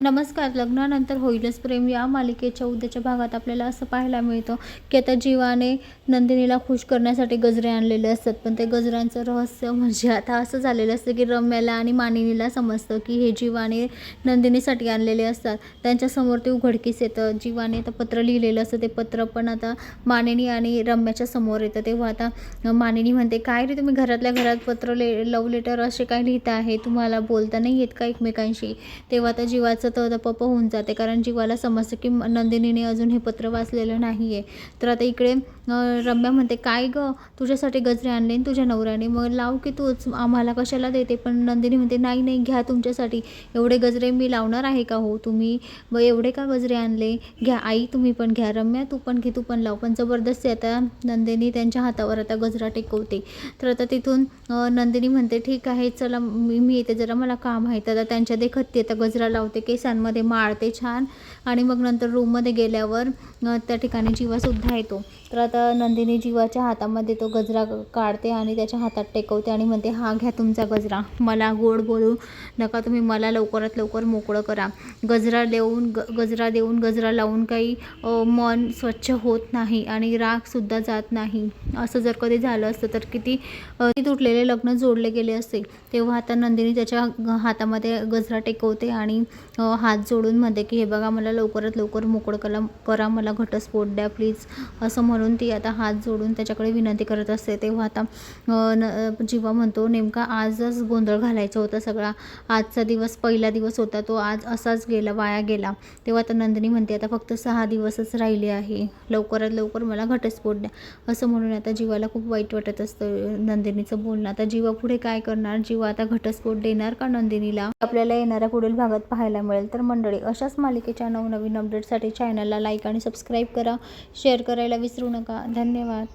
नमस्कार लग्नानंतर होईलच प्रेम. या मालिकेच्या उद्याच्या भागात आपल्याला असं पाहायला मिळतं की आता जीवाने नंदिनीला खुश करण्यासाठी गजरे आणलेले असतात. पण ते गजऱ्यांचं रहस्य म्हणजे आता असं झालेलं असतं की रम्याला आणि मानिनीला समजतं की हे जीवाने नंदिनीसाठी आणलेले असतात. त्यांच्यासमोर ते उघडकीस येतं. जीवाने तर पत्र लिहिलेलं असतं. ते पत्र पण आता मानिनी आणि रम्याच्या समोर येतं. तेव्हा आता मानिनी म्हणते काय रे तुम्ही घरातल्या घरात पत्र ले लव लेटर असे काय लिहिता आहे? तुम्हाला बोलता नाही येत का एकमेकांशी? तेव्हा आता जीवाचं तर पप होऊन जाते. कारण जीवाला समजतं की नंदिनीने अजून हे पत्र वाचलेलं नाही आहे तर आता इकडे रम्यामध्ये रम्या म्हणते काय गं? तुझ्यासाठी गजरे आणले तुझ्या नवऱ्याने. मग लाव की तूच. आम्हाला कशाला देते? पण नंदिनी म्हणते नाही नाही घ्या तुमच्यासाठी. एवढे गजरे मी लावणार आहे का हो तुम्ही? व एवढे का गजरे आणले? घ्या आई तुम्ही पण घ्या. रम्या तू पण घे तू पण लाव. पण जबरदस्ती आता नंदिनी त्यांच्या हातावर आता गजरा टेकवते. तर आता तिथून नंदिनी म्हणते ठीक आहे चला मी मी येते जरा मला काम आहे. तर आता त्यांच्या देखत ती आता गजरा लावते केसांमध्ये माळते छान. आणि मग नंतर रूममध्ये गेल्यावर त्या ठिकाणी जीवासुद्धा येतो. तर आता नंदिनी जीवाच्या हातामध्ये तो गजरा काढते आणि त्याच्या हातात टेकवते आणि म्हणते हा घ्या तुमचा गजरा. मला गोड बोलू नका. तुम्ही मला लवकरात लवकर मोकळं करा. गजरा देऊन ग गजरा देऊन गजरा लावून काही मन स्वच्छ होत नाही आणि रागसुद्धा जात नाही. असं जर कधी झालं असतं तर किती ती तुटलेले लग्न जोडले गेले असते. तेव्हा आता नंदिनी त्याच्या हातामध्ये गजरा टेकवते आणि हात जोडून म्हणते की हे बघा मला लवकरात लवकर मोकळं कला करा. मला घटस्फोट द्या प्लीज. असं म्हणून ती ती आता हात जोडून त्याच्याकडे विनंती करत असते तेव्हा आता न जीवा म्हणतो नेमका आजच गोंधळ घालायचा होता सगळा. आजचा दिवस पहिला दिवस होता तो आज असाच गेला वाया गेला. तेव्हा आता नंदिनी म्हणते आता फक्त सहा दिवसच राहिले आहे. लवकरात लवकर मला घटस्फोट द्या. असं म्हणून आता जीवाला खूप वाईट वाटत असतं नंदिनीचं बोलणं. आता जीवा पुढे काय करणार? जीवा आता घटस्फोट देणार का नंदिनीला? आपल्याला येणाऱ्या पुढील भागात पाहायला मिळेल. तर मंडळी अशाच मालिकेच्या नवनवीन अपडेटसाठी चॅनलला लाईक आणि सबस्क्राईब करा. शेअर करायला विसरू नका. धन्यवाद.